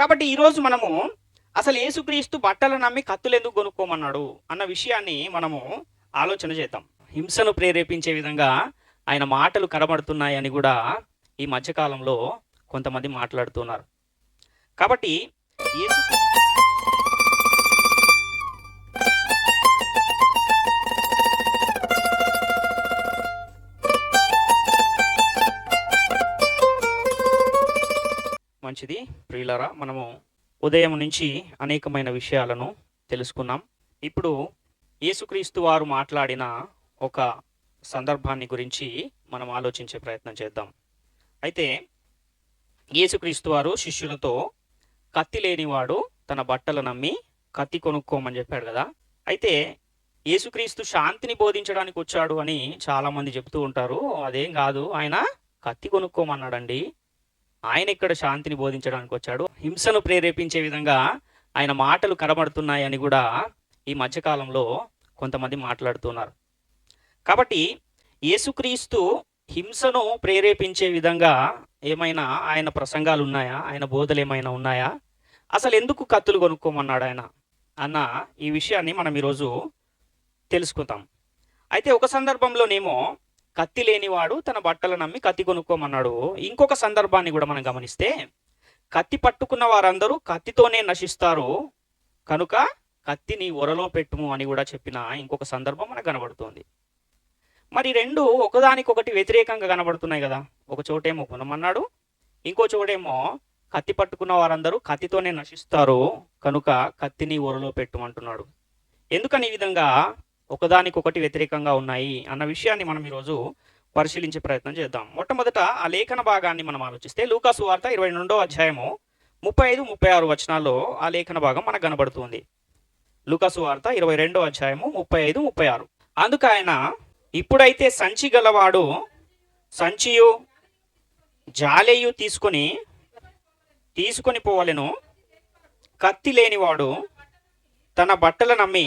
కాబట్టి ఈరోజు మనము అసలు యేసుక్రీస్తు బట్టలు నమ్మి కత్తులు ఎందుకు కొనుక్కోమన్నాడు అన్న విషయాన్ని మనము ఆలోచన చేద్దాం. హింసను ప్రేరేపించే విధంగా ఆయన మాటలు కనబడుతున్నాయని కూడా ఈ మధ్యకాలంలో కొంతమంది మాట్లాడుతున్నారు. కాబట్టి యేసు మంచిది. ప్రియులరా మనము ఉదయం నుంచి అనేకమైన విషయాలను తెలుసుకున్నాం. ఇప్పుడు యేసుక్రీస్తు వారు మాట్లాడిన ఒక సందర్భాన్ని గురించి మనం ఆలోచించే ప్రయత్నం చేద్దాం. అయితే యేసుక్రీస్తు వారు శిష్యులతో కత్తి లేనివాడు తన బట్టలు నమ్మి కత్తి కొనుక్కోమని చెప్పాడు కదా. అయితే యేసుక్రీస్తు శాంతిని బోధించడానికి వచ్చాడు అని చాలామంది చెప్తూ ఉంటారు. అదేం కాదు ఆయన కత్తి కొనుక్కోమన్నాడండి. ఆయన ఇక్కడ శాంతిని బోధించడానికి వచ్చాడు హింసను ప్రేరేపించే విధంగా ఆయన మాటలు కనబడుతున్నాయని కూడా ఈ మధ్యకాలంలో కొంతమంది మాట్లాడుతున్నారు. కాబట్టి యేసుక్రీస్తు హింసను ప్రేరేపించే విధంగా ఏమైనా ఆయన ప్రసంగాలు ఉన్నాయా ఆయన బోధలు ఏమైనా ఉన్నాయా? అసలు ఎందుకు కత్తులు కొనుక్కోమన్నాడు ఆయన? అన్న ఈ విషయాన్ని మనం ఈరోజు తెలుసుకుందాం. అయితే ఒక సందర్భంలోనేమో కత్తి లేనివాడు తన బట్టలు నమ్మి కత్తి కొనుక్కోమన్నాడు. ఇంకొక సందర్భాన్ని కూడా మనం గమనిస్తే కత్తి పట్టుకున్న వారందరూ కత్తితోనే నశిస్తారు. కనుక కత్తిని ఒరలో పెట్టుము అని కూడా చెప్పిన ఇంకొక సందర్భం మనకు కనబడుతోంది. మరి రెండు ఒకదానికొకటి వ్యతిరేకంగా కనబడుతున్నాయి కదా. ఒక చోటేమో కొనమన్నాడు ఇంకో చోటేమో కత్తి పట్టుకున్న వారందరూ కత్తితోనే నశిస్తారు. కనుక కత్తిని ఒరలో పెట్టుమంటున్నాడు. ఎందుకని ఈ విధంగా ఒకదానికొకటి వ్యతిరేకంగా ఉన్నాయి అన్న విషయాన్ని మనం ఈరోజు పరిశీలించే ప్రయత్నం చేద్దాం. మొట్టమొదట ఆ లేఖన భాగాన్ని మనం ఆలోచిస్తే లూకాసు వార్త ఇరవై రెండో అధ్యాయము ముప్పై ఐదు ముప్పై ఆరు వచనాల్లో ఆ లేఖన భాగం మనకు కనబడుతుంది. లూకాసు వార్త ఇరవై రెండో అధ్యాయము ముప్పై ఐదు ముప్పై ఆరు. అందుకు ఆయన ఇప్పుడైతే సంచి గలవాడు సంచియు జాలేయు తీసుకొని తీసుకొని పోవలెను. కత్తి లేనివాడు తన బట్టలు నమ్మి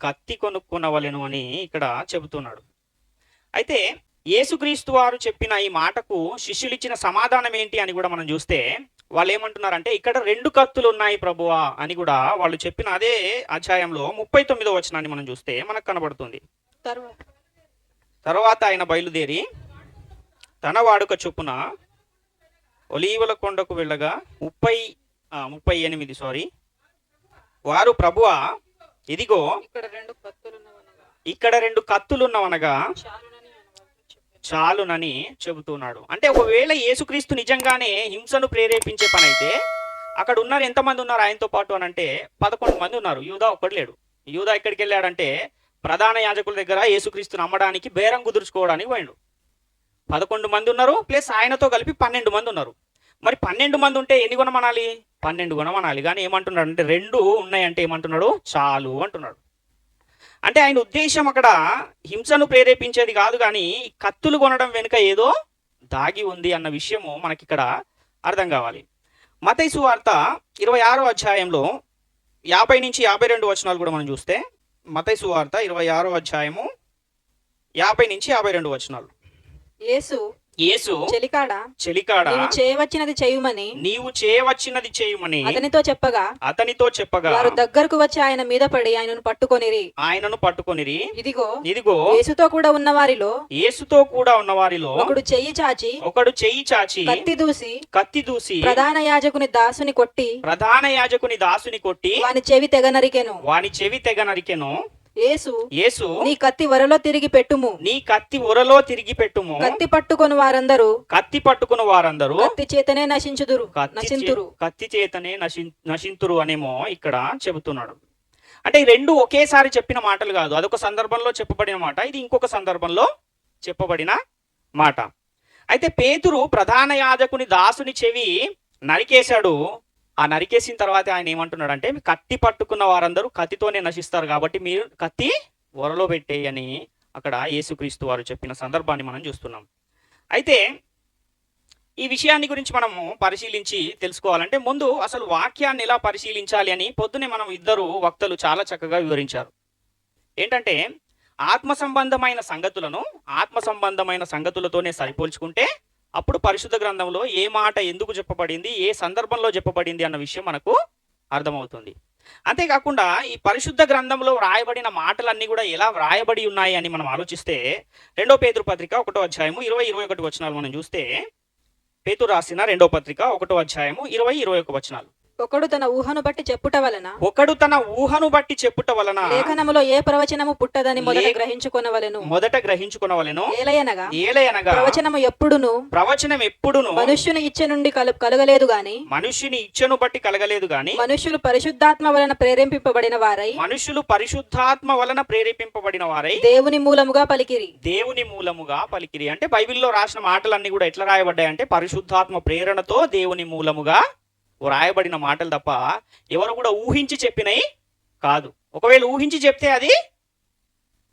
కత్తి కొనుక్కునవలెను అని ఇక్కడ చెబుతున్నాడు. అయితే యేసుక్రీస్తు వారు చెప్పిన ఈ మాటకు శిష్యులు ఇచ్చిన సమాధానం ఏంటి అని కూడా మనం చూస్తే వాళ్ళు ఏమంటున్నారంటే ఇక్కడ రెండు కత్తులు ఉన్నాయి ప్రభువా అని కూడా వాళ్ళు చెప్పిన అదే అధ్యాయంలో ముప్పై తొమ్మిదో వచనాన్ని మనం చూస్తే మనకు కనబడుతుంది. తర్వాత. తర్వాత ఆయన బయలుదేరి తన వాడుక చొప్పున ఒలీవల కొండకు వెళ్ళగా ముప్పై ముప్పై ఎనిమిది సారీ వారు ప్రభువా ఇదిగో ఇక్కడ రెండు కత్తులున్నవనగా. చాలునని చెబుతున్నాడు. అంటే ఒకవేళ యేసుక్రీస్తు నిజంగానే హింసను ప్రేరేపించే పని అయితే అక్కడ ఉన్నారు ఎంతమంది ఉన్నారు ఆయనతో పాటు అని అంటే పదకొండు మంది ఉన్నారు. యూదా ఒక్కడు లేడు. యూదా ఎక్కడికి వెళ్ళాడంటే ప్రధాన యాజకుల దగ్గర యేసుక్రీస్తుని అమ్మడానికి బేరం కుదుర్చుకోవడానికి పోయిండు. పదకొండు మంది ఉన్నారు ప్లస్ ఆయనతో కలిపి పన్నెండు మంది ఉన్నారు. మరి పన్నెండు మంది ఉంటే ఎన్ని గుణమనాలి? పన్నెండు గుణమనాలి. కానీ ఏమంటున్నాడు అంటే రెండు ఉన్నాయంటే ఏమంటున్నాడు? చాలు అంటున్నాడు. అంటే ఆయన ఉద్దేశం అక్కడ హింసను ప్రేరేపించేది కాదు కానీ కత్తులు కొనడం వెనుక ఏదో దాగి ఉంది అన్న విషయము మనకి ఇక్కడ అర్థం కావాలి. మతైసు వార్త ఇరవై ఆరో అధ్యాయంలో యాభై నుంచి యాభై రెండు వచనాలు కూడా మనం చూస్తే మతైసు వార్త ఇరవై ఆరో అధ్యాయము యాభై నుంచి యాభై రెండు వచనాలు. యేసు యేసు చెలికాడ? చెలికాడ? నీవు చేయవచ్చినది చేయుమని నీవు చేయవచ్చినది చేయమని అతనితో చెప్పగా అతనితో చెప్పగా వారు దగ్గరకు వచ్చి ఆయన మీద పడి ఆయనను పట్టుకొనిరి. ఆయనను పట్టుకొనిరి. ఇదిగో ఇదిగో యేసుతో కూడా ఉన్న వారిలో యేసుతో కూడా ఉన్న వారిలో ఒకడు చెయ్యి చాచి ఒకడు చెయ్యి చాచి కత్తి దూసి కత్తి దూసి ప్రధాన యాజకుని దాసుని కొట్టి ప్రధాన యాజకుని దాసుని కొట్టి వాని చెవి తెగ నరికెను. వాని చెవి తెగ నరికెను. యేసు యేసు నీ కత్తి వరలో తిరిగి పెట్టుము. నీ కత్తి ఉరలో తిరిగి పెట్టుము. కత్తి పట్టుకొని వారందరూ కత్తి పట్టుకున్న వారందరూ కత్తి చేతనే నశించుదురు నశింతురు. కత్తి చేతనే నశిం నశింతురు అనేమో ఇక్కడ చెబుతున్నాడు. అంటే రెండు ఒకేసారి చెప్పిన మాటలు కాదు. అదొక సందర్భంలో చెప్పబడిన మాట ఇది ఇంకొక సందర్భంలో చెప్పబడిన మాట. అయితే పేతురు ప్రధాన యాజకుని దాసుని చెవి నరికేశాడు. ఆ నరికేసిన తర్వాత ఆయన ఏమంటున్నాడంటే కత్తి పట్టుకున్న వారందరూ కత్తితోనే నశిస్తారు కాబట్టి మీరు కత్తి ఒరలో పెట్టేయని అక్కడ యేసుక్రీస్తు వారు చెప్పిన సందర్భాన్ని మనం చూస్తున్నాం. అయితే ఈ విషయాన్ని గురించి మనము పరిశీలించి తెలుసుకోవాలంటే ముందు అసలు వాక్యాన్ని ఎలా పరిశీలించాలి అని పొద్దునే మనం ఇద్దరు వక్తలు చాలా చక్కగా వివరించారు. ఏంటంటే ఆత్మ సంబంధమైన సంగతులను ఆత్మ సంబంధమైన సంగతులతోనే సరిపోల్చుకుంటే అప్పుడు పరిశుద్ధ గ్రంథంలో ఏ మాట ఎందుకు చెప్పబడింది ఏ సందర్భంలో చెప్పబడింది అన్న విషయం మనకు అర్థమవుతుంది. అంతేకాకుండా ఈ పరిశుద్ధ గ్రంథంలో వ్రాయబడిన మాటలన్నీ కూడా ఎలా వ్రాయబడి ఉన్నాయి అని మనం ఆలోచిస్తే రెండో పేతురు పత్రిక ఒకటో అధ్యాయము ఇరవై ఇరవై ఒకటి వచనాలు మనం చూస్తే పేతురు రాసిన రెండో పత్రిక ఒకటో అధ్యాయము ఇరవై ఇరవై ఒక వచనాలు. ఒకడు తన ఊహను బట్టి చెప్పుట వలన ఒకడు తన ఊహను బట్టి చెప్పుట వలన లేఖనములో ఏ ప్రవచనము పుట్టదని మొదట గ్రహించుకొనవలెను. మొదట గ్రహించుకునవలెను. ఏలయనగా ఏలయనగా ప్రవచనము ఎప్పుడును? ప్రవచనం ఎప్పుడును? మనుష్యుని ఇచ్చ నుండి కలు కలగలేదు గాని మనుష్యుని ఇచ్చను బట్టి కలగలేదు గాని మనుష్యులు పరిశుద్ధాత్మ వలన ప్రేరేపింపబడిన వారై మనుషులు పరిశుద్ధాత్మ వలన ప్రేరేపింపబడిన వారై దేవుని మూలముగా పలికిరి. దేవుని మూలముగా పలికిరి. అంటే బైబిల్లో రాసిన మాటలన్నీ కూడా ఎట్లా రాయబడ్డాయి అంటే పరిశుద్ధాత్మ ప్రేరణతో దేవుని మూలముగా వ్రాయబడిన మాటలు తప్ప ఎవరు కూడా ఊహించి చెప్పినవి కాదు. ఒకవేళ ఊహించి చెప్తే అది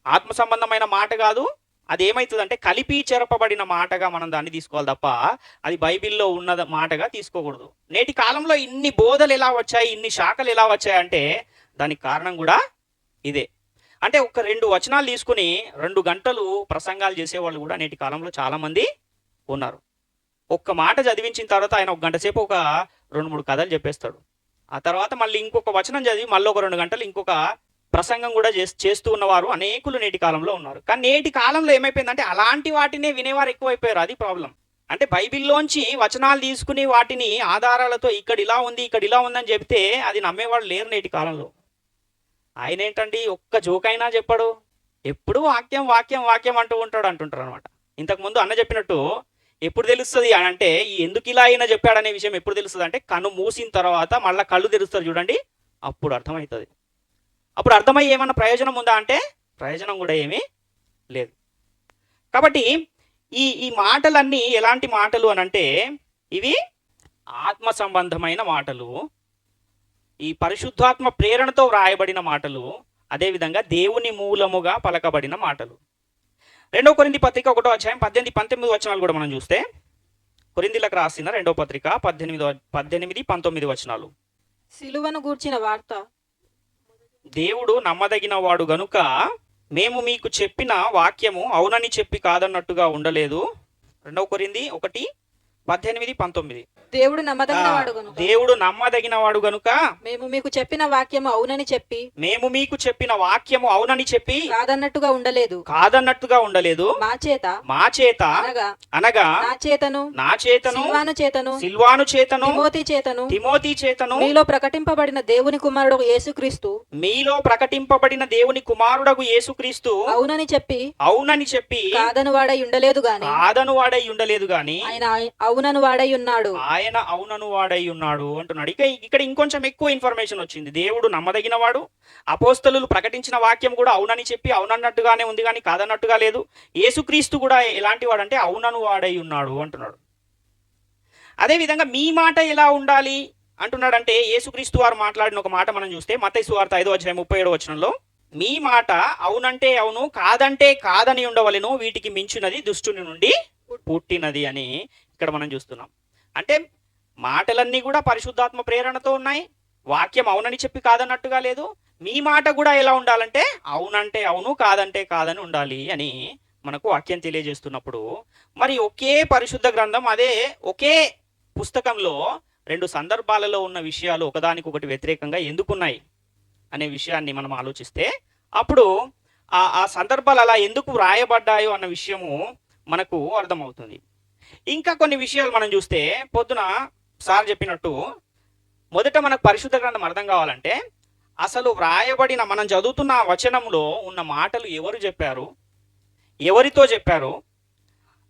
ఆత్మ సంబంధమైన మాట కాదు. అది ఏమవుతుందంటే కలిపి చెరపబడిన మాటగా మనం దాన్ని తీసుకోవాలి తప్ప అది బైబిల్లో ఉన్న మాటగా తీసుకోకూడదు. నేటి కాలంలో ఇన్ని బోధలు ఎలా వచ్చాయి ఇన్ని శాఖలు ఎలా వచ్చాయంటే దానికి కారణం కూడా ఇదే. అంటే ఒక రెండు వచనాలు తీసుకుని రెండు గంటలు ప్రసంగాలు చేసేవాళ్ళు కూడా నేటి కాలంలో చాలామంది ఉన్నారు. ఒక్క మాట చదివించిన తర్వాత ఆయన ఒక గంట సేపు ఒక రెండు మూడు కథలు చెప్పేస్తాడు. ఆ తర్వాత మళ్ళీ ఇంకొక వచనం చదివి మళ్ళీ ఒక రెండు గంటలు ఇంకొక ప్రసంగం కూడా చేస్తూ చేస్తూ ఉన్నవారు అనేకులు నేటి కాలంలో ఉన్నారు. కానీ నేటి కాలంలో ఏమైపోయిందంటే అలాంటి వాటినే వినేవారు ఎక్కువైపోయారు. అది ప్రాబ్లం అంటే బైబిల్లోంచి వచనాలు తీసుకుని వాటిని ఆధారాలతో ఇక్కడ ఇలా ఉంది ఇక్కడ ఇలా ఉందని చెప్తే అది నమ్మేవాడు లేరు నేటి కాలంలో. ఆయన ఏంటండి? ఒక్క జోకైనా చెప్పాడు. ఎప్పుడు వాక్యం వాక్యం వాక్యం అంటూ ఉంటాడు అంటుంటారు అనమాట ఇంతకుముందు అన్న చెప్పినట్టు ఎప్పుడు తెలుస్తుంది అని అంటే ఈ ఎందుకు ఇలా అయినా చెప్పాడనే విషయం ఎప్పుడు తెలుస్తుంది అంటే కన్ను మూసిన తర్వాత మళ్ళీ కళ్ళు తెరుస్తారు చూడండి అప్పుడు అర్థమవుతుంది అప్పుడు అర్థమయ్యే ఏమన్నా ప్రయోజనం ఉందా అంటే ప్రయోజనం కూడా ఏమీ లేదు. కాబట్టి ఈ ఈ మాటలన్నీ ఎలాంటి మాటలు అని అంటే ఇవి ఆత్మ సంబంధమైన మాటలు ఈ పరిశుద్ధాత్మ ప్రేరణతో వ్రాయబడిన మాటలు అదేవిధంగా దేవుని మూలముగా పలకబడిన మాటలు. రెండో కొరింది పత్రిక ఒకటో అధ్యాయం పద్దెనిమిది పంతొమ్మిది వచనాలు కూడా మనం చూస్తే కొరిందిలకు రాసిన రెండో పత్రిక పద్దెనిమిది పద్దెనిమిది పంతొమ్మిది వచనాలు. సిలువను గూర్చిన వార్త. దేవుడు నమ్మదగిన వాడు గనుక మేము మీకు చెప్పిన వాక్యము అవునని చెప్పి కాదన్నట్టుగా ఉండలేదు. రెండవ కొరింది ఒకటి పద్దెనిమిది పంతొమ్మిది. దేవుడు నమ్మదగిన వాడు దేవుడు నమ్మదగిన వాడు గనుక మేము మీకు చెప్పిన వాక్యము అవునని చెప్పి మేము మీకు చెప్పిన వాక్యము అవునని చెప్పి కాదన్నట్టుగా ఉండలేదు. కాదన్నట్టుగా ఉండలేదు. మా చేత మా చేత అనగా నా చేతను నా చేతను సిల్వాను చేతను సిల్వాను చేతను తిమోతి చేతను తిమోతి చేతను మీలో ప్రకటింపబడిన దేవుని కుమారుడు యేసుక్రీస్తు మీలో ప్రకటింపబడిన దేవుని కుమారుడగు యేసుక్రీస్తు అవునని చెప్పి అవునని చెప్పి కాదను వాడై ఉండలేదు గాని కాదను వాడై ఉండలేదు గాని ఆయన అవునను వాడై ఉన్నాడు. ఆయన అవునను వాడై ఉన్నాడు అంటున్నాడు. ఇక ఇక్కడ ఇంకొంచెం ఎక్కువ ఇన్ఫర్మేషన్ వచ్చింది. దేవుడు నమ్మదగిన వాడు అపోస్తలు ప్రకటించిన వాక్యం కూడా అవునని చెప్పి అవునన్నట్టుగానే ఉంది కానీ కాదన్నట్టుగా లేదు. యేసుక్రీస్తు కూడా ఎలాంటి వాడు అంటే అవునను వాడై ఉన్నాడు అంటున్నాడు. అదేవిధంగా మీ మాట ఎలా ఉండాలి అంటున్నాడంటే యేసుక్రీస్తు వారు మాట్లాడిన ఒక మాట మనం చూస్తే మతై సువార్త ఐదో వచ్చిన ముప్పై ఏడో వచనంలో మీ మాట అవునంటే అవును కాదంటే కాదని ఉండవలెను వీటికి మించినది దుష్టుని నుండి పుట్టినది అని ఇక్కడ మనం చూస్తున్నాం. అంటే మాటలన్నీ కూడా పరిశుద్ధాత్మ ప్రేరణతో ఉన్నాయి. వాక్యం అవునని చెప్పి కాదన్నట్టుగా లేదు. మీ మాట కూడా ఎలా ఉండాలంటే అవునంటే అవును కాదంటే కాదని ఉండాలి అని మనకు వాక్యం తెలియజేస్తున్నప్పుడు. మరి ఒకే పరిశుద్ధ గ్రంథం అదే ఒకే పుస్తకంలో రెండు సందర్భాలలో ఉన్న విషయాలు ఒకదానికొకటి వ్యతిరేకంగా ఎందుకున్నాయి అనే విషయాన్ని మనం ఆలోచిస్తే అప్పుడు ఆ ఆ సందర్భాలు అలా ఎందుకు వ్రాయబడ్డాయో అన్న విషయము మనకు అర్థమవుతుంది. ఇంకా కొన్ని విషయాలు మనం చూస్తే పొద్దున సార్ చెప్పినట్టు మొదట మనకు పరిశుద్ధ గ్రంథం అర్థం కావాలంటే అసలు వ్రాయబడిన మనం చదువుతున్న వచనంలో ఉన్న మాటలు ఎవరు చెప్పారు? ఎవరితో చెప్పారు?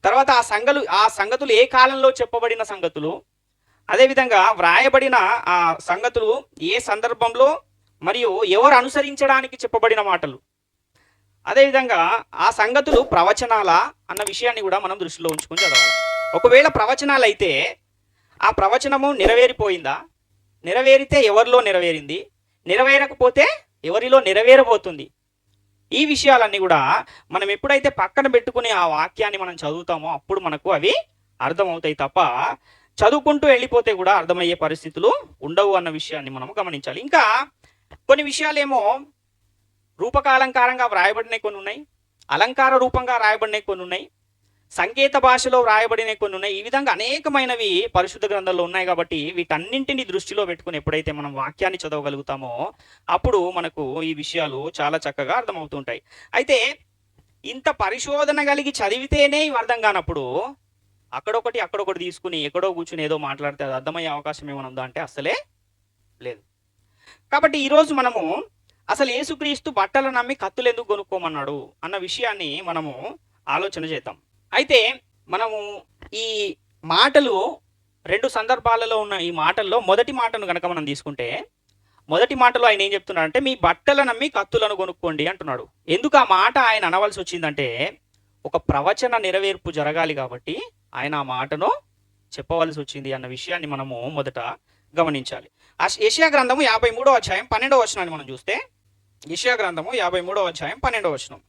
తర్వాత ఆ సంగలు ఆ సంగతులు ఏ కాలంలో చెప్పబడిన సంగతులు? అదేవిధంగా వ్రాయబడిన ఆ సంగతులు ఏ సందర్భంలో మరియు ఎవరు అనుసరించడానికి చెప్పబడిన మాటలు? అదేవిధంగా ఆ సంగతులు ప్రవచనాలా అన్న విషయాన్ని కూడా మనం దృష్టిలో ఉంచుకొని చదవాలి. ఒకవేళ ప్రవచనాలు అయితే ఆ ప్రవచనము నెరవేరిపోయిందా? నెరవేరితే ఎవరిలో నెరవేరింది? నెరవేరకపోతే ఎవరిలో నెరవేరబోతుంది? ఈ విషయాలన్నీ కూడా మనం ఎప్పుడైతే పక్కన పెట్టుకుని ఆ వాక్యాన్ని మనం చదువుతామో అప్పుడు మనకు అవి అర్థమవుతాయి తప్ప చదువుకుంటూ వెళ్ళిపోతే కూడా అర్థమయ్యే పరిస్థితులు ఉండవు అన్న విషయాన్ని మనం గమనించాలి. ఇంకా కొన్ని విషయాలేమో రూపకాలంకారంగా వ్రాయబడినవి కొన్ని ఉన్నాయి. అలంకార రూపంగా రాయబడినవి కొన్ని ఉన్నాయి. సంకేత భాషలో వ్రాయబడిన కొన్ని ఉన్నాయి. ఈ విధంగా అనేకమైనవి పరిశుద్ధ గ్రంథాల్లో ఉన్నాయి కాబట్టి వీటన్నింటిని దృష్టిలో పెట్టుకుని ఎప్పుడైతే మనం వాక్యాన్ని చదవగలుగుతామో అప్పుడు మనకు ఈ విషయాలు చాలా చక్కగా అర్థమవుతుంటాయి. అయితే ఇంత పరిశోధన కలిగి చదివితేనే ఇవి అర్థం కానప్పుడు అక్కడొకటి అక్కడొకటి తీసుకుని ఎక్కడో కూర్చుని ఏదో మాట్లాడితే అది అర్థమయ్యే అవకాశం ఏమైనా ఉందా అంటే అసలే లేదు. కాబట్టి ఈరోజు మనము అసలు యేసుక్రీస్తు బట్టలు నమ్మి కత్తులు ఎందుకు కొనుక్కోమన్నాడు అన్న విషయాన్ని మనము ఆలోచన చేద్దాం. అయితే మనము ఈ మాటలు రెండు సందర్భాలలో ఉన్న ఈ మాటల్లో మొదటి మాటను కనుక మనం తీసుకుంటే మొదటి మాటలో ఆయన ఏం చెప్తున్నాడంటే మీ బట్టలు నమ్మి కత్తులను కొనుక్కోండి అంటున్నాడు. ఎందుకు ఆ మాట ఆయన అనవలసి వచ్చిందంటే ఒక ప్రవచన నెరవేర్పు జరగాలి కాబట్టి ఆయన ఆ మాటను చెప్పవలసి వచ్చింది అన్న విషయాన్ని మనము మొదట గమనించాలి. ఆ ఏషియా గ్రంథము యాభై మూడో అధ్యాయం పన్నెండవ వచనాన్ని మనం చూస్తే ఏషియా గ్రంథము యాభై మూడో అధ్యాయం పన్నెండవ వచనం.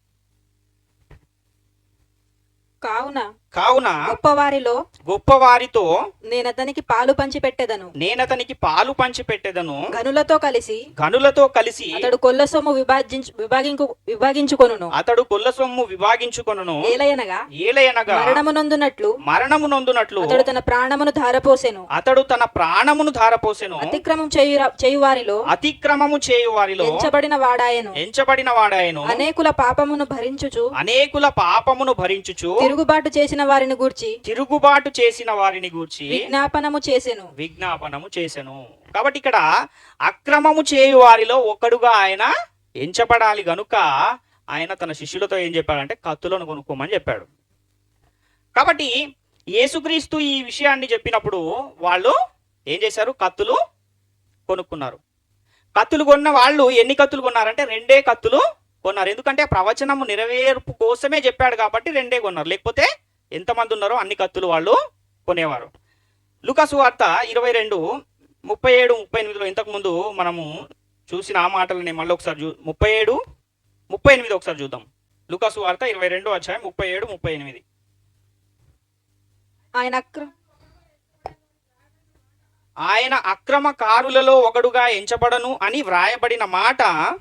కావున కావున గొప్పవారిలో గొప్పవారితో నేను అతనికి పాలు పంచి పెట్టెదను నేనతనికి పాలు పంచి పెట్టెదను గనులతో కలిసి గనులతో కలిసి అతడు కొల్ల సొమ్ము విభాజించు విభాగించు విభాగించుకొనును. అతడు కొల్ల సొమ్ము విభాగించుకొనును. ఏలయనగా ఏలయనగా మరణమునందునట్లు మరణము నొందునట్లు అతడు తన ప్రాణమును ధారపోసెను. అతడు తన ప్రాణమును ధారపోసెను. అతిక్రమం చేయు చేయువారిలో అతిక్రమము చేయు వారిలో ఎంచబడిన వాడాయను. ఎంచబడిన వాడాయను. అనేకుల పాపమును భరించుచు అనేకుల పాపమును భరించుచు తిరుగుబాటు చేసిన వారిని గూర్చి తిరుగుబాటు చేసిన వారిని గూర్చి విజ్ఞాపనము చేసెను. విజ్ఞాపనము చేసెను. కాబట్టి ఇక్కడ అక్రమము చేయు వారిలో ఒకడుగా ఆయన ఎంచబడాలి గనుక ఆయన తన శిష్యులతో ఏం చెప్పాడంటే కత్తులను కొనుక్కోమని చెప్పాడు. కాబట్టి యేసుక్రీస్తు ఈ విషయాన్ని చెప్పినప్పుడు వాళ్ళు ఏం చేశారు? కత్తులు కొనుక్కున్నారు. కత్తులు కొన్న వాళ్ళు ఎన్ని కత్తులు కొన్నారంటే రెండే కత్తులు కొన్నారు. ఎందుకంటే ప్రవచనము నెరవేర్పు కోసమే చెప్పాడు కాబట్టి రెండే కొన్నారు. లేకపోతే ఎంతమంది ఉన్నారో అన్ని కత్తులు వాళ్ళు కొనేవారు. లుకాసు వార్త ఇరవై రెండు ముప్పై ఏడు ముప్పై ఎనిమిదిలో ఇంతకుముందు మనము చూసిన ఆ మాటలని మళ్ళీ ఒకసారి చూ ముప్పై ఏడు ముప్పై ఎనిమిది ఒకసారి చూద్దాం. లుకాసు వార్త ఇరవై రెండు అధ్యాయం ముప్పై ఏడు ముప్పై ఎనిమిది. ఆయన ఆయన అక్రమకారులలో ఒకడుగా ఎంచబడను అని వ్రాయబడిన మాట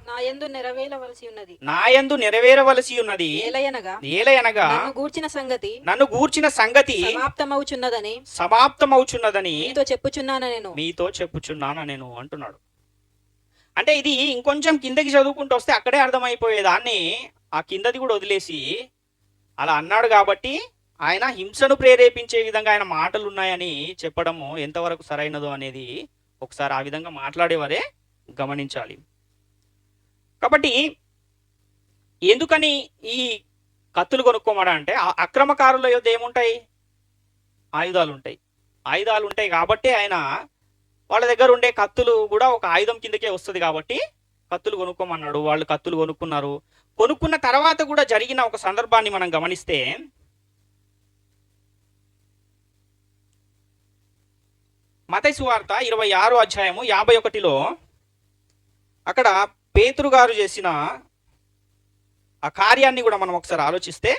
నా యందు నెరవేరవలసి ఉన్నది. నాయందు నెరవేరవలసి ఉన్నది. ఏలయనగా ఏలయనగా నన్ను గూర్చిన సంగతి నన్ను గూర్చిన సంగతి సమాప్తమవుచున్నదని సమాప్తమవుచున్నదని మీతో చెప్పుచున్నాను నేను. మీతో చెప్పుచున్నాను నేను అంటున్నాడు. అంటే ఇది ఇంకొంచెం కిందకి చదువుకుంటూ వస్తే అక్కడే అర్థమైపోయేదాన్ని ఆ కిందది కూడా వదిలేసి అలా అన్నాడు కాబట్టి ఆయన హింసను ప్రేరేపించే విధంగా ఆయన మాటలు ఉన్నాయని చెప్పడము ఎంతవరకు సరైనదో అనేది ఒకసారి ఆ విధంగా మాట్లాడేవారే గమనించాలి. కాబట్టి ఎందుకని ఈ కత్తులు కొనుక్కోమడా అంటే అక్రమకారుల యొద్ద ఏముంటాయి? ఆయుధాలు ఉంటాయి ఆయుధాలు ఉంటాయి కాబట్టి ఆయన వాళ్ళ దగ్గర ఉండే కత్తులు కూడా ఒక ఆయుధం కిందకే వస్తుంది కాబట్టి కత్తులు కొనుక్కోమన్నాడు. వాళ్ళు కత్తులు కొనుక్కున్నారు. కొనుక్కున్న తర్వాత కూడా జరిగిన ఒక సందర్భాన్ని మనం గమనిస్తే మతైసు వార్త ఇరవై ఆరో అధ్యాయము యాభై ఒకటిలో అక్కడ పేతురు గారు చేసిన ఆ కార్యాన్ని కూడా మనం ఒకసారి ఆలోచిస్తే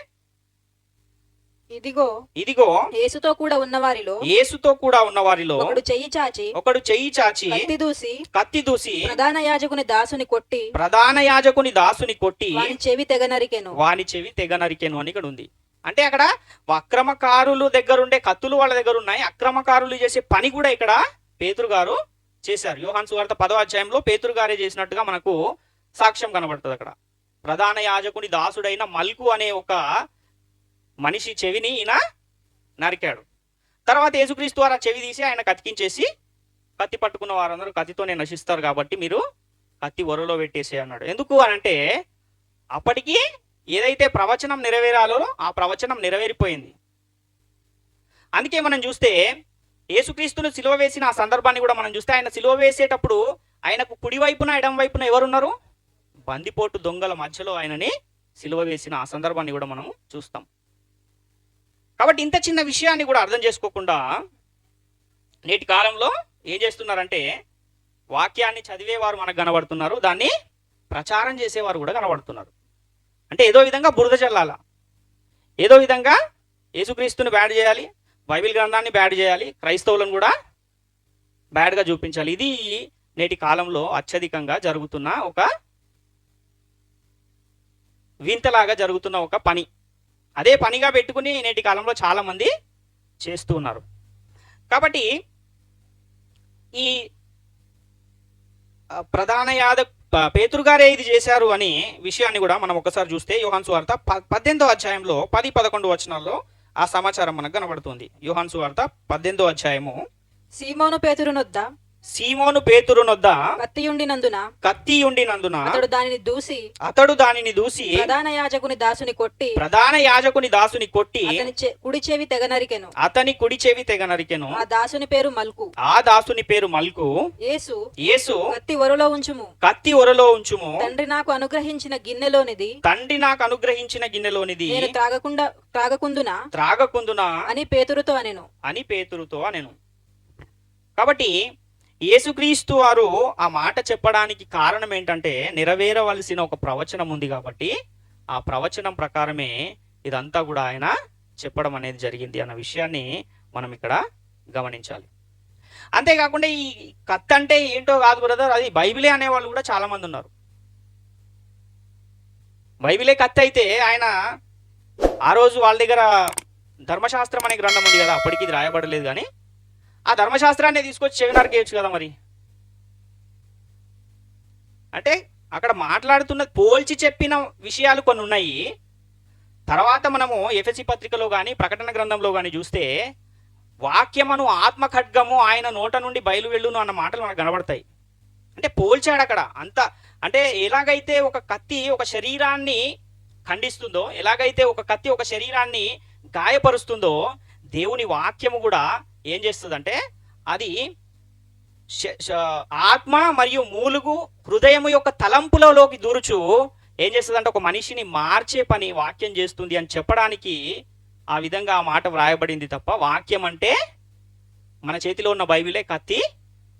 ఇదిగో ఇదిగో యేసుతో కూడా ఉన్నవారిలో యేసుతో కూడా ఉన్న వారిలో ఒకడు చెయ్యి చాచి ఒకడు చెయ్యి చాచి కత్తి దూసి కత్తి దూసి ప్రధాన యాజకుని దాసుని కొట్టి ప్రధాన యాజకుని దాసుని కొట్టి వాని చెవి తెగ నరికెను. వాని చెవి తెగ నరికెను అని ఇక్కడ ఉంది. అంటే అక్కడ అక్రమకారులు దగ్గర ఉండే కత్తులు వాళ్ళ దగ్గర ఉన్నాయి అక్రమకారులు చేసే పని కూడా ఇక్కడ పేతురు గారు చేశారు. యోహాన్ సువార్త పదో అధ్యాయంలో పేతురు గారే చేసినట్టుగా మనకు సాక్ష్యం కనబడుతుంది అక్కడ. ప్రధాన యాజకుని దాసుడైన మల్కు అనే ఒక మనిషి చెవిని ఈయన నరికాడు. తర్వాత యేసుక్రీస్తు వారు చెవి తీసి ఆయన కతికించేసి కత్తి పట్టుకున్న వారందరూ కత్తితోనే నశిస్తారు కాబట్టి మీరు కత్తి ఒరలో పెట్టేసే అన్నాడు. ఎందుకు అని అంటే అప్పటికి ఏదైతే ప్రవచనం నెరవేరాలో ఆ ప్రవచనం నెరవేరిపోయింది. అందుకే మనం చూస్తే యేసుక్రీస్తును సిలువ వేసిన ఆ సందర్భాన్ని కూడా మనం చూస్తే ఆయన సిలువ వేసేటప్పుడు ఆయనకు కుడి వైపున ఎడం వైపున ఎవరున్నారు? బందిపోటు దొంగల మధ్యలో ఆయనని సిలువ వేసిన ఆ సందర్భాన్ని కూడా మనం చూస్తాం. కాబట్టి ఇంత చిన్న విషయాన్ని కూడా అర్థం చేసుకోకుండా నేటి కాలంలో ఏం చేస్తున్నారంటే వాక్యాన్ని చదివేవారు మనకు కనబడుతున్నారు దాన్ని ప్రచారం చేసేవారు కూడా కనబడుతున్నారు. అంటే ఏదో విధంగా బురద చల్లాల. ఏదో విధంగా యేసుక్రీస్తుని బ్యాడ్ చేయాలి బైబిల్ గ్రంథాన్ని బ్యాడ్ చేయాలి క్రైస్తవులను కూడా బ్యాడ్గా చూపించాలి. ఇది నేటి కాలంలో అత్యధికంగా జరుగుతున్న ఒక వింతలాగా జరుగుతున్న ఒక పని. అదే పనిగా పెట్టుకుని నేటి కాలంలో చాలామంది చేస్తూ ఉన్నారు. కాబట్టి ఈ ప్రధాన యాద పేతురుగారే పేతురు గారే ఇది చేశారు అని విషయాన్ని కూడా మనం ఒకసారి చూస్తే యోహాన్ సువార్త పద్దెనిమిదో అధ్యాయంలో పది పదకొండు వచనాల్లో ఆ సమాచారం మనకు కనబడుతుంది. యోహాన్ సువార్త పద్దెనిమిదో అధ్యాయము. సీమోను పేతురునొద్ద? సీమోను పేతురునొద్ద? కత్తియుండినందున కత్తి ఉండినందున అతడు దానిని దూసి అతడు దానిని దూసి ప్రధాన యాజకుని దాసుని కొట్టి ప్రధాన యాజకుని దాసుని కొట్టి అతని కుడి చెవి తెగ నరికెను అతని కుడి చెవి తెగ నరికెను ఆ దాసుని పేరు మల్కు. ఆ దాసుని పేరు మల్కు. యేసు యేసు కత్తి ఒరలో ఉంచుము. కత్తి ఒరలో ఉంచుము. తండ్రి నాకు అనుగ్రహించిన గిన్నెలోనిది. తండ్రి నాకు అనుగ్రహించిన గిన్నెలోనిది. నేను త్రాగకుండా త్రాగకుందునా? త్రాగకుందునా? అని పేతురుతో అనెను. అని పేతురుతో అనెను. కాబట్టి యేసుక్రీస్తు వారు ఆ మాట చెప్పడానికి కారణం ఏంటంటే నెరవేరవలసిన ఒక ప్రవచనం ఉంది కాబట్టి ఆ ప్రవచనం ప్రకారమే ఇదంతా కూడా ఆయన చెప్పడం అనేది జరిగింది అన్న విషయాన్ని మనం ఇక్కడ గమనించాలి. అంతేకాకుండా ఈ కత్ అంటే ఏంటో కాదు బ్రదర్ అది బైబిలే అనేవాళ్ళు కూడా చాలా మంది ఉన్నారు. బైబిలే కత్ అయితే ఆయన ఆ రోజు వాళ్ళ దగ్గర ధర్మశాస్త్రం అనే గ్రంథం ఉంది కదా అప్పటికి ఇది రాయబడలేదు కానీ ఆ ధర్మశాస్త్రాన్ని తీసుకొచ్చి చెవి వేయచ్చు కదా మరి? అంటే అక్కడ మాట్లాడుతున్న పోల్చి చెప్పిన విషయాలు కొన్ని ఉన్నాయి. తర్వాత మనము ఎఫ్ఎస్సి పత్రికలో కానీ ప్రకటన గ్రంథంలో కానీ చూస్తే వాక్యమను ఆత్మ ఖడ్గము ఆయన నోట నుండి బయలు వెళ్ళును అన్న మాటలు మనకు కనబడతాయి. అంటే పోల్చాడు అక్కడ. అంత అంటే ఎలాగైతే ఒక కత్తి ఒక శరీరాన్ని ఖండిస్తుందో ఎలాగైతే ఒక కత్తి ఒక శరీరాన్ని గాయపరుస్తుందో దేవుని వాక్యము కూడా ఏం చేస్తుందంటే అది శ- ఆత్మ మరియు మూలుగు హృదయము యొక్క తలంపులలోకి దూరుచు ఏం చేస్తుందంటే ఒక మనిషిని మార్చే పని వాక్యం చేస్తుంది అని చెప్పడానికి ఆ విధంగా ఆ మాట వ్రాయబడింది తప్ప వాక్యం అంటే మన చేతిలో ఉన్న బైబిలే కత్తి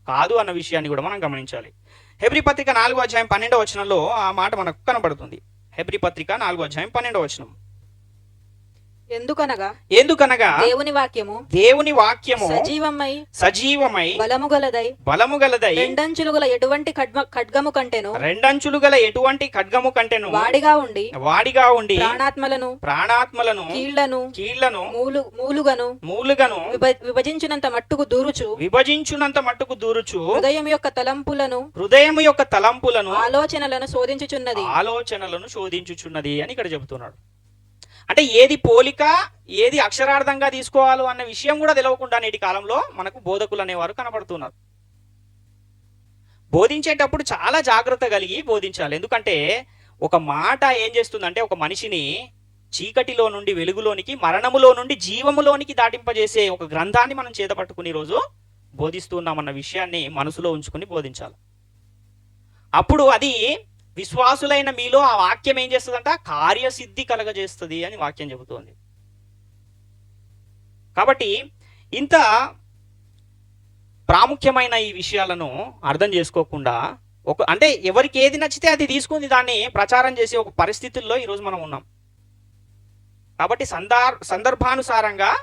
కాదు అన్న విషయాన్ని కూడా మనం గమనించాలి. హెబ్రి పత్రిక నాలుగో అధ్యాయం పన్నెండవ వచనంలో ఆ మాట మనకు కనబడుతుంది. హెబ్రి పత్రిక నాలుగో అధ్యాయం పన్నెండవ వచనం. ఎందుకనగా? ఎందుకనగా? దేవుని వాక్యము దేవుని వాక్యము సజీవమై సజీవమై బలము గలదై బలము గలదై రెండంచులు గల ఎటువంటి ఖడ్గము కంటెను రెండంచులు గల ఎటువంటి ఖడ్గము కంటెను వాడిగా ఉండి వాడిగా ఉండి ప్రాణాత్మలను ప్రాణాత్మలను కీళ్ళను కీళ్ళను మూలు మూలుగను మూలుగను విభ- విభజించినంత మట్టుకు దూరుచు విభజించునంత మట్టుకు దూరుచు హృదయం యొక్క తలంపులను హృదయము యొక్క తలంపులను ఆలోచనలను శోధించుచున్నది. ఆలోచనలను శోధించుచున్నది అని ఇక్కడ చెబుతున్నాడు. అంటే ఏది పోలిక ఏది అక్షరార్థంగా తీసుకోవాలో అన్న విషయం కూడా తెలవకుండా నేటి కాలంలో మనకు బోధకులు అనేవారు కనబడుతున్నారు బోధించేటప్పుడు చాలా జాగ్రత్త కలిగి బోధించాలి. ఎందుకంటే ఒక మాట ఏం చేస్తుందంటే ఒక మనిషిని చీకటిలో నుండి వెలుగులోనికి మరణములో నుండి జీవములోనికి దాటింపజేసే ఒక గ్రంథాన్ని మనం చేత పట్టుకుని రోజు బోధిస్తున్నామన్న విషయాన్ని మనసులో ఉంచుకుని బోధించాలి. అప్పుడు అది విశ్వాసులైన మీలో ఆ వాక్యం ఏం చేస్తుందంట? కార్యసిద్ధి కలగజేస్తుంది అని వాక్యం చెబుతోంది. కాబట్టి ఇంత ప్రాముఖ్యమైన ఈ విషయాలను అర్థం చేసుకోకుండా ఒక అంటే ఎవరికి ఏది నచ్చితే అది తీసుకుని దాన్ని ప్రచారం చేసే ఒక పరిస్థితుల్లో ఈరోజు మనం ఉన్నాం. కాబట్టి సందర్ సందర్భానుసారంగా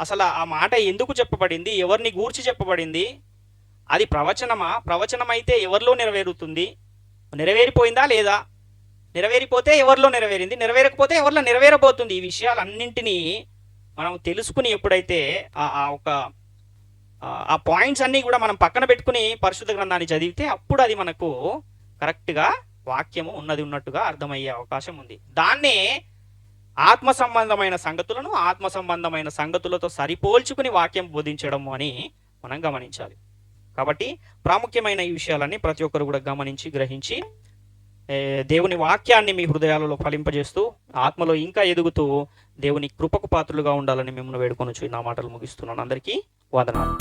అసలు ఆ మాట ఎందుకు చెప్పబడింది? ఎవరిని గూర్చి చెప్పబడింది? అది ప్రవచనమా? ప్రవచనమైతే ఎవరిలో నెరవేరుతుంది? నెరవేరిపోయిందా లేదా? నెరవేరిపోతే ఎవరిలో నెరవేరింది? నెరవేరకపోతే ఎవరిలో నెరవేరబోతుంది? ఈ విషయాలన్నింటినీ మనం తెలుసుకుని ఎప్పుడైతే ఆ ఒక ఆ- ఆ పాయింట్స్ అన్నీ కూడా మనం పక్కన పెట్టుకుని పరిశుద్ధ గ్రంథాన్ని చదివితే అప్పుడు అది మనకు కరెక్ట్గా వాక్యము ఉన్నది ఉన్నట్టుగా అర్థమయ్యే అవకాశం ఉంది. దాన్నే ఆత్మ సంబంధమైన సంగతులను ఆత్మ సంబంధమైన సంగతులతో సరిపోల్చుకుని వాక్యం బోధించడము అని మనం గమనించాలి. కాబట్టి ప్రాముఖ్యమైన ఈ విషయాలన్నీ ప్రతి ఒక్కరు కూడా గమనించి గ్రహించి దేవుని వాక్యాన్ని మీ హృదయాలలో ఫలింపజేస్తూ ఆత్మలో ఇంకా ఎదుగుతూ దేవుని కృపకు పాత్రలుగా ఉండాలని మిమ్మల్ని వేడుకొని నా మాటలు ముగిస్తున్నాను. అందరికీ వందనాలు.